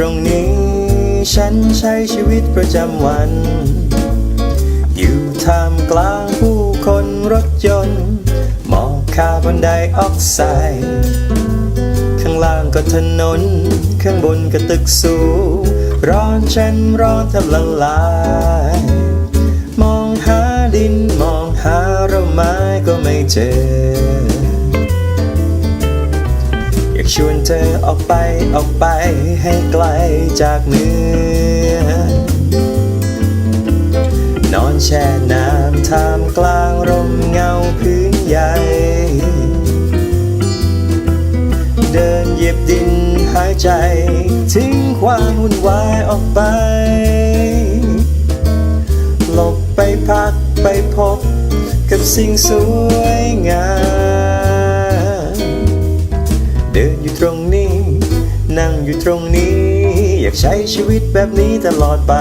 ตรงนี้ ฉันใช้ชีวิตประจำวัน อยู่ท่ามกลางผู้คนรถยนต์หมอกคาร์บอนไดออกไซด์ข้างล่างก็ถนน ข้างบนก็ตึกสูงร้อนฉันร้อนแทบละลาย มองหาดินมองหาร่มไม้ก็ไม่เจอ วนเธอออกไปออกไปให้ไกลจากเมืองนอนแช่น้ำท่ามกลางร่มเงาพื้นใหญ่ เดินเหยียบดินหายใจ ทิ้งความวุ่นวายออกไป หลบไปพักไปพบกับสิ่งสวยงาม นั่งอยู่ตรงนี้ อยากใช้ชีวิตแบบนี้ตลอดไป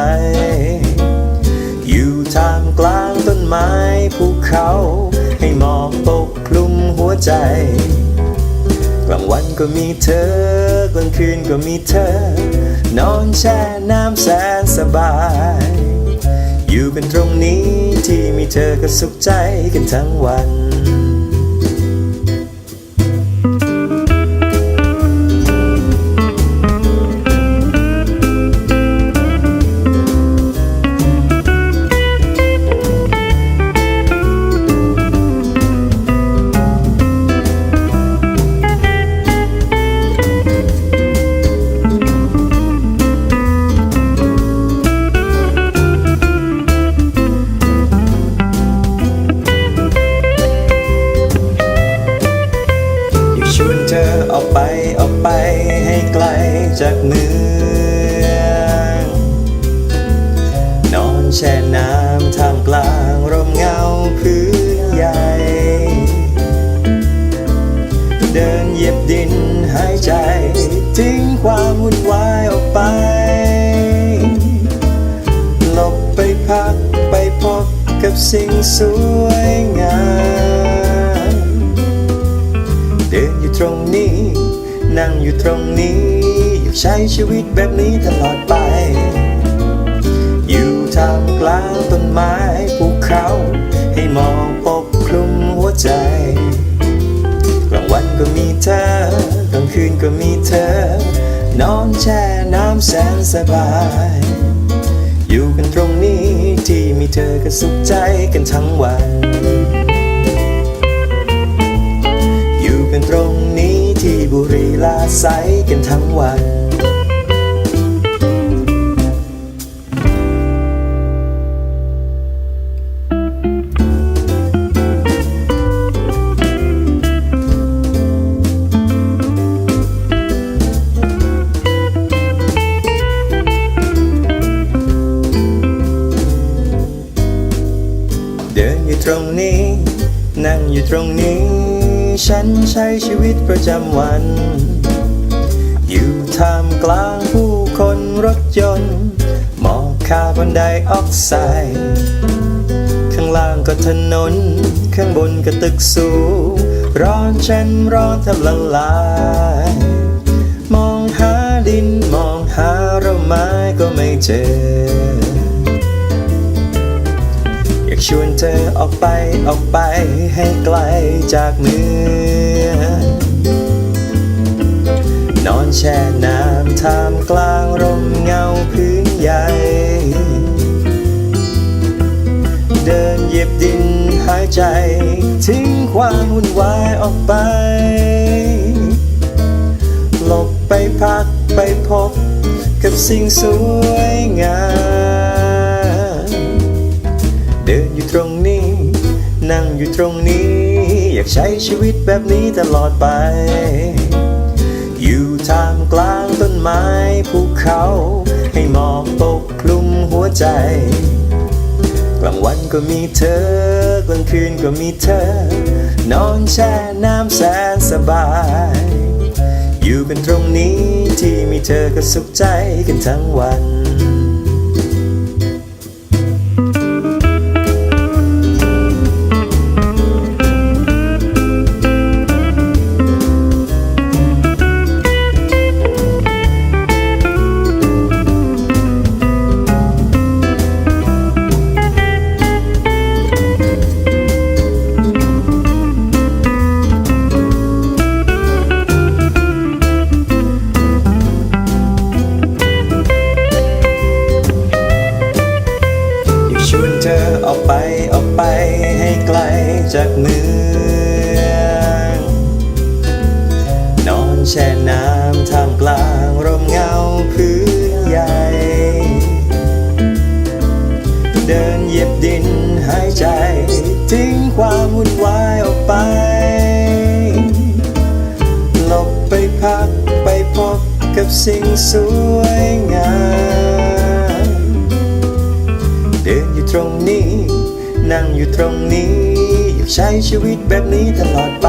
อยู่ท่ามกลางต้นไม้ภูเขา ให้หมอกปกคลุมหัวใจ กลางวันก็มีเธอ กลางคืนก็มีเธอ นอนแช่น้ำแสนสบาย อยู่กันตรงนี้ที่มีเธอก็สุขใจกันทั้งวัน ชวนเธอออกไปออกไปให้ไกลจากเมืองนอนแช่น้ำท่ามกลางร่มเงาพื้นใหญ่ เดินเหยียบดินหายใจ ทิ้งความวุ่นวายออกไปหลบไปพักไปพบกับสิ่งสวยงาม นั่งอยู่ตรงนี้อยากใช้ชีวิตแบบนี้ตลอดไป อยู่ท่ามกลางต้นไม้ภูเขา ให้มองปกคลุมหัวใจกลางวันก็มีเธอกลางคืนก็มีเธอ นอนแช่น้ำแสนสบาย อยู่กันตรงนี้ที่มีเธอก็สุขใจกันทั้งวัน กันทั้งวันเดินอยู่ตรงนี้ นั่งอยู่ตรงนี้ ฉันใช้ชีวิตประจำวัน ท่ามกลางผู้คนรถยนต์หมอกคาร์บอนไดออกไซด์ข้างล่างก็ถนน ข้างบนก็ตึกสูงร้อนฉันร้อนทบละลาย มองหาดินมองหาร่มไม้ก็ไม่เจออยากชวนเธอออกไปออกไปให้ไกลจากเมือง อนแช่น้ำท่ามกลางร่มเงาพื้นใหญ่ เดินเหยียบดินหายใจ ทิ้งความวุ่นวายออกไป หลบไปพักไปพบกับสิ่งสวยงาม เดินอยู่ตรงนี้ นั่งอยู่ตรงนี้ อยากใช้ชีวิตแบบนี้ตลอดไป ท่ามกลางต้นไม้ภูเขา ให้หมอกปกคลุมหัวใจ กลางวันก็มีเธอ กลางคืนก็มีเธอ นอนแช่น้ำแสนสบาย อยู่กันตรงนี้ที่มีเธอก็สุขใจกันทั้งวัน น้ำท่ามกลางร่มเงาพื้นใหญ่ เดินเหยียบดินหายใจ ทิ้งความวุ่นวายออกไป หลบไปพักไปพบกับสิ่งสวยงาม เดินอยู่ตรงนี้ นั่งอยู่ตรงนี้ อยากใช้ชีวิตแบบนี้ตลอดไป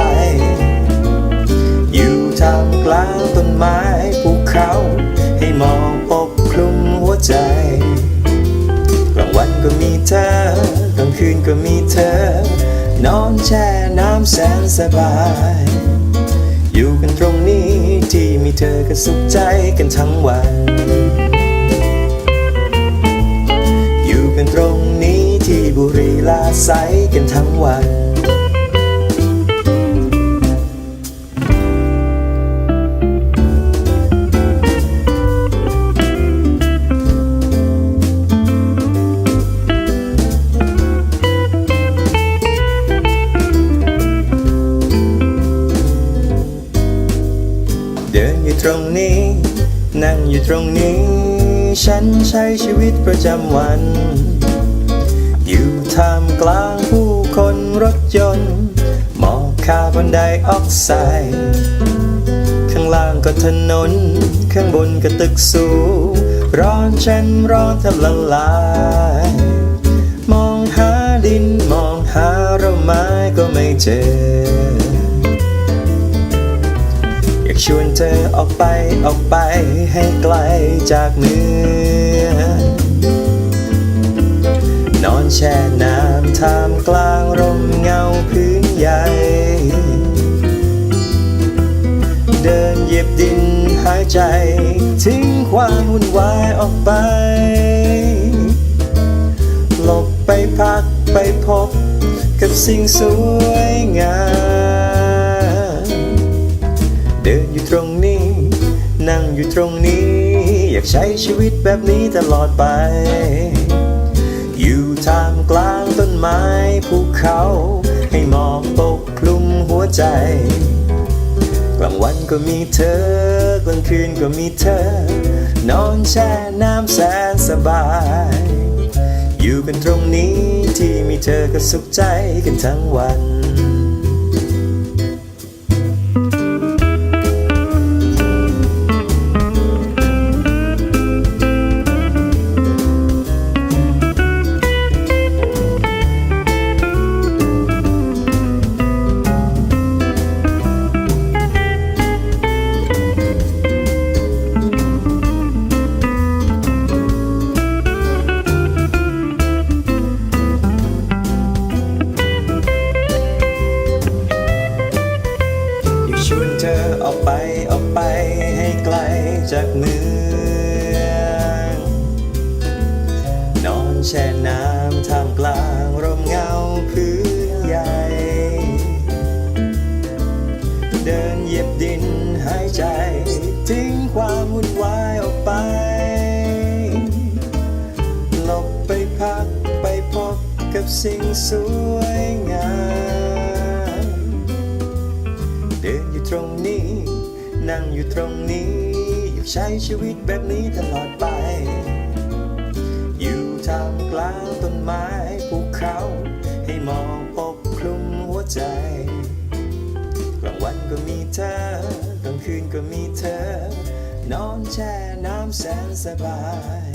ให้มองปกคลุมหัวใจ กลางวันก็มีเธอ กลางคืนก็มีเธอ นอนแช่น้ำแสนสบาย อยู่กันตรงนี้ที่มีเธอก็สุขใจกันทั้งวัน อยู่กันตรงนี้ที่บุรีลาใสกันทั้งวัน อยู่ตรงนี้ ฉันใช้ชีวิตประจำวัน อยู่ท่ามกลางผู้คนรถยนต์หมอกคาร์บอนไดออกไซด์ข้างล่างก็ถนน ข้างบนก็ตึกสูงร้อนฉันร้อนแทบละลาย มองหาดินมองหาร่มไม้ก็ไม่เจอ วนเธอออกไปออกไปให้ไกลจากเมืองนอนแช่น้ำท่ามกลางร่มเงาพื้นใหญ่ เดินเหยียบดินหายใจ ทิ้งความวุ่นวายออกไป หลบไปพักไปพบกับสิ่งสวยงาม อยู่ง นั่งอยู่ตรงนี้ อยากใช้ชีวิตแบบนี้ตลอดไป อยู่ท่ามกลางต้นไม้ภูเขา ให้หมอกปกคลุมหัวใจ กลางวันก็มีเธอ กลางคืนก็มีเธอ นอนแช่น้ำแสนสบาย อยู่กันตรงนี้ที่มีเธอก็สุขใจกันทั้งวัน ชวนเธอออกไปออกไปให้ไกลจากเมืองนอนแช่น้ำท่ามกลางร่มเงาพื้นใหญ่ เดินเหยียบดินหายใจ ทิ้งความวุ่นวายออกไปหลบไปพักไปพบกับสิ่งสวย รงนี้อยากใช้ชีวิตแบบนี้ตลอดไป อยู่ท่ามกลางต้นไม้ภูเขา ให้มองปกคลุมหัวใจกลางวันก็มีเธอกลางคืนก็มีเธอ นอนแช่น้ำแสนสบาย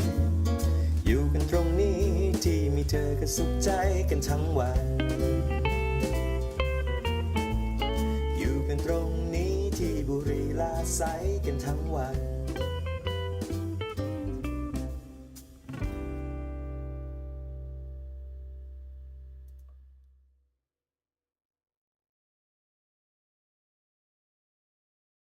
อยู่กันตรงนี้ที่มีเธอก็สุขใจกันทั้งวัน ใสกันทั้งวัน